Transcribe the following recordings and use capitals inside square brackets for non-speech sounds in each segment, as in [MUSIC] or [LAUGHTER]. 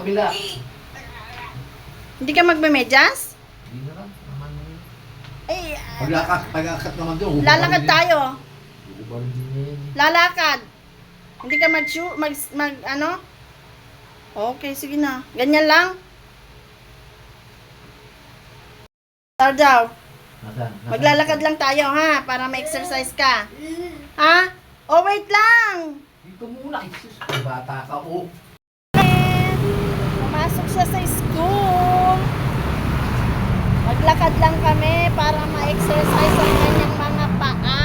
Kabila. Hindi ka magmemedyas? Hindi na lang. Naman mo yun. Eh, Pag-akat, pag-akat naman doon. lalakad tayo. Ubar din yan. Lalakad. Hindi ka mag mag, mag ano? Okay, sige na. Ganyan lang. Sir daw, Nasaan? Nasaan? maglalakad lang tayo ha, para ma-exercise ka. Ha? Oh, wait lang. Dito muna. Ay, sus. Ay, bata ka. Oh. Pumasok siya sa school. Maglakad lang kami para ma-exercise ang kanyang mga paa.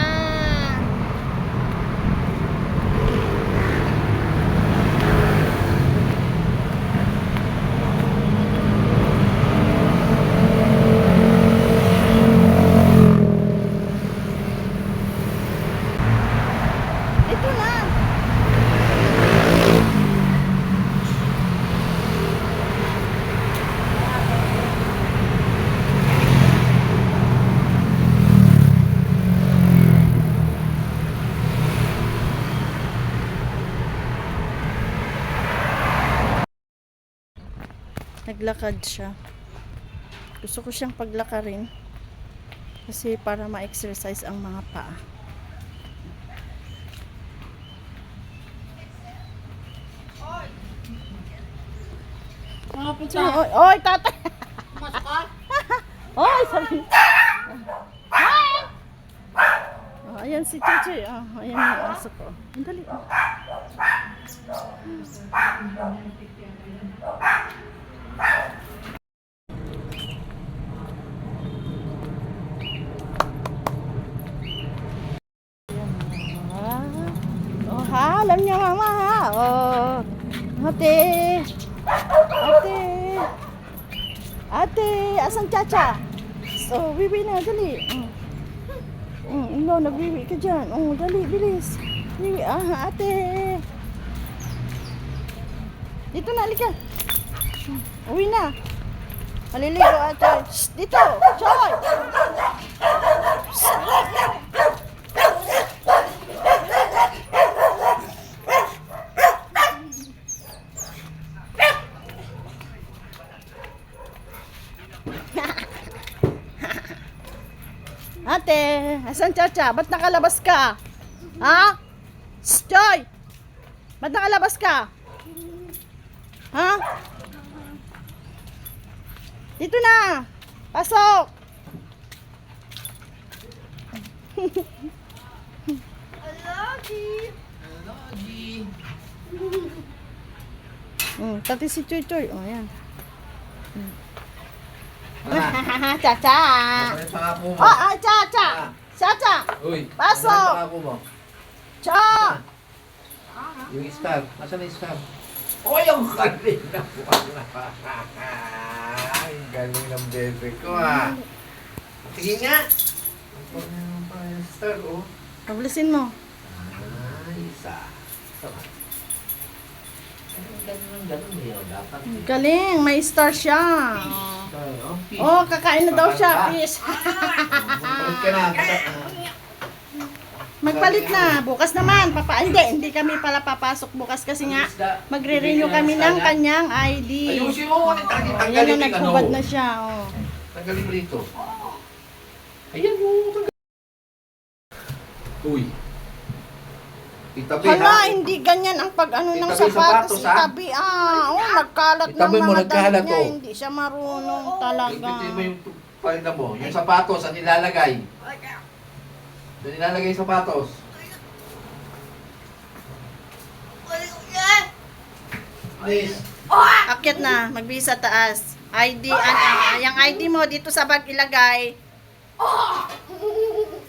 Ito na. Naglakad siya. Gusto ko siyang paglakarin. Kasi para ma-exercise ang mga paa. Oy, oy, tata. [LAUGHS] oy, sabi. Oh, ayan si Chuchoy. Oh, ayan yung aso ko. Ang dali. Oh. Ate. Ate. Ate, asan Chacha? So, bibi na, dali. Mm. Mm, no, nagbibi ka dyan. Oh, dali, bilis. Bibi, ah, ate. Dito na, alika. Uwi na. Maliligo, ate. Shh, dito. Choy! Ate, asan Chacha? Ba't nakalabas ka? Ha? Shh, Joy! Ba't nakalabas ka? Ha? Dito na! Pasok! Hello, G. Mm, pati si Choy Choy. Oh, yan. Ah, [LAUGHS] Chacha! Nasaan yung pangako mo? Oh, ah, Chacha! Chacha! Uy, Pasok! yung pangako mo? Cha! Yung star. Nasaan yung star? Oh, yung galing na wala. Ang galing ng bebe ko ah. Sige nga. Ang pang yung star oh. Pabilisin mo. Ah, isa. Ang galing ng ganun eh. Dapat eh. Galing, may star siya. Star, oh. Oh, kakain na daw siya, fish. Magpalit ka na. Ah. Magpalit na. Bukas naman. Papa, hindi, hindi kami pala papasok bukas kasi nga magre-renew kami ng ng kanyang ID. Ayusin mo. Ang nagkubad ano. na siya. Oh. Tanggalin mo dito. Ayan mo. Uy. Itabi Hala, ha. hindi ganyan ang pag-ano ng sapatos. sapatos, ha? Itabi, ah. Oh, nagkalat ng Itabi mo, mga nagkalat, niya. oh. Hindi siya marunong talaga. Itabi mo yung palinda mo. Yung sapatos, saan nilalagay? Saan nilalagay yung sapatos? Please. Akyat na, magbisa taas. ID, ano, yung ID mo dito sa bag ilagay.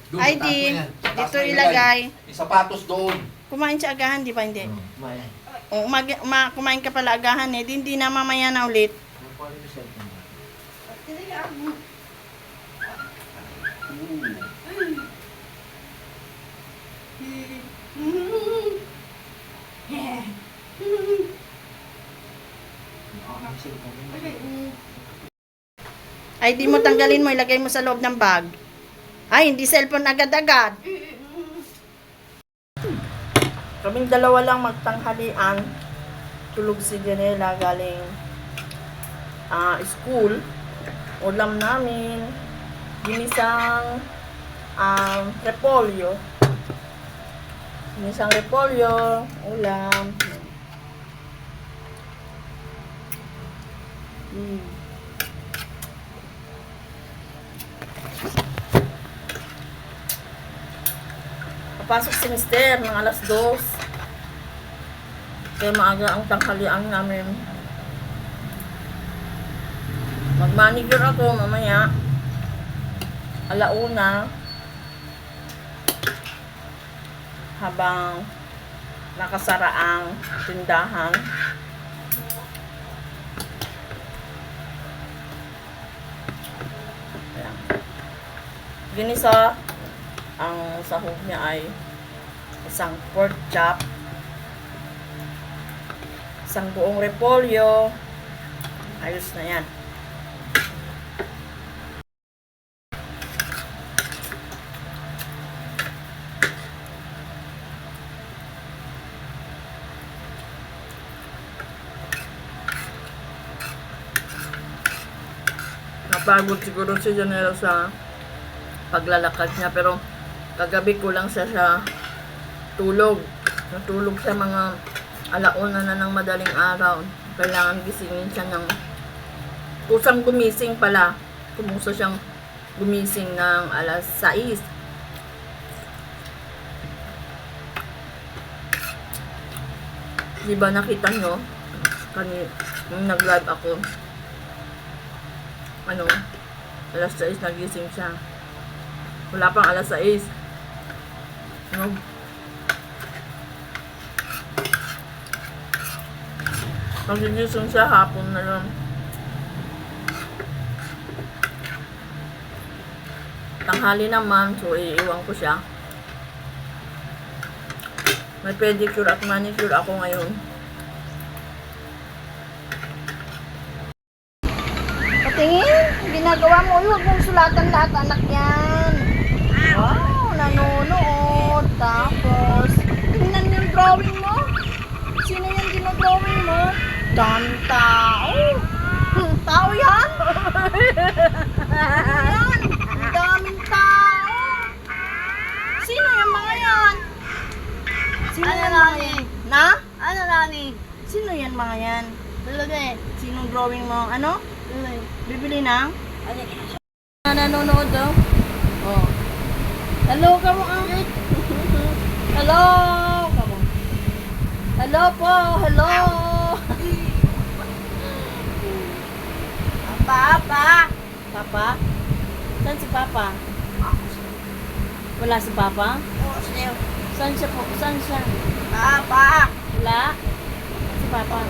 Doon, ID, taas mo yan. Taas dito mo ilagay. Yung sapatos doon. Kumain siya agahan, di ba hindi? Maya. O, umag, uma, kumain ka pala agahan eh, di, hindi na mamaya na ulit. ID mo tanggalin mo, ilagay mo sa loob ng bag. Ay, hindi cellphone agad-agad. Kaming dalawa lang magtanghalian. tulog si Janela galing ah school. Ulam namin, ginisang um, repolyo. Ginisang repolyo, ulam. Mm. Papasok si Mister ng alas dos. Kaya maaga ang tanghalian namin. Mag-manicure ako mamaya. Alauna. Habang nakasara ang tindahan. Ayan. Ginisa, ang sahog niya ay isang pork chop, isang buong repolyo, ayos na yan. Napagod siguro si Janela sa paglalakad niya pero kagabi ko lang siya sa tulog. Natulog siya mga alauna na ng madaling araw. Kailangan gisingin siya ng kusang gumising pala. Kumusta siyang gumising ng alas 6. Di ba nakita nyo? Kani, nung nag-live ako, ano, alas 6 nagising siya. Wala pang alas 6. Ano? Nagigising siya hapon na lang. Tanghali naman, so iiwan ko siya. May pedicure at manicure ako ngayon. Patingin, ginagawa mo. Huwag mong sulatan lahat anak yan. Wow, nanonood. Tapos, tingnan yung drawing mo. Sino yung ginodrawing mo? Daming tao. Tao yan? yan. Ang daming tao. Sino yung mga yan? Sino Ano mga nani? yan? Na? Ano nani? Sino yan mga yan? Lulugay. Sinong drawing mo? Ano? Lulugay. Bibili na? Ano? Na nanonood daw? Oh. Hello, kamo ang. Hello. Hello po, hello. Papa! Papa? Saan si Papa? Wala si Papa? Oh, siya. Saan siya po? Saan siya? Papa! Wala? Si Papa.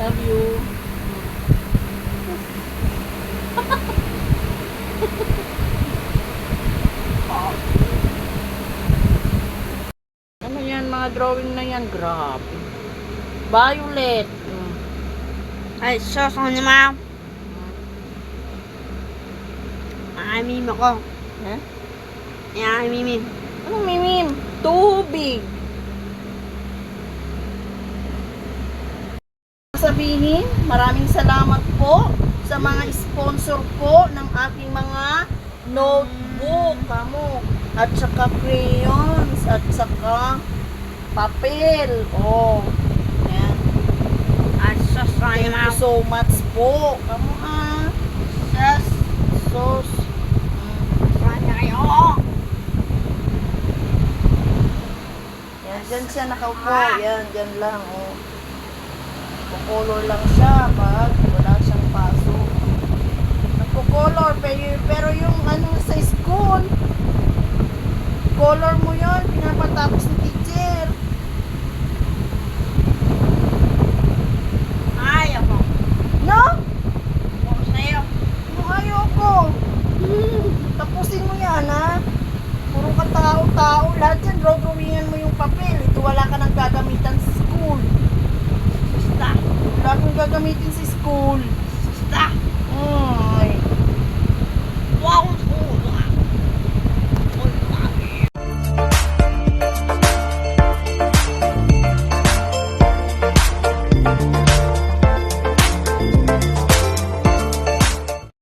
Love you. [LAUGHS] ano yan, mga drawing na yan? Grabe. Violet. Ay, sus, ako naman. Maamim ako. Ha? Yan, mimim. Anong mimim? Tubig. Sabihin, maraming salamat po sa mga sponsor po ng ating mga notebook, kamo, at saka crayons, at saka papel. Oh, yan. Ay, sus, ako Thank you so much po. Kamo ah. Sus, kayo. Yan, dyan siya nakaupo. Yan, dyan lang, oh. Kukolor lang siya pag wala siyang pasok. Nagkukolor, pero, pero yung ano sa school, color mo yon pinapatapos ni teacher. Ay, ako. No? Ako sa'yo. No, ayoko. Hmm, tapusin mo yan, ha? Puro ka tao-tao. Lahat yan, drawingan mo yung papel. Ito wala ka nang gagamitan sa school. Susta. Wala kang gagamitin sa school. Susta. Hmm.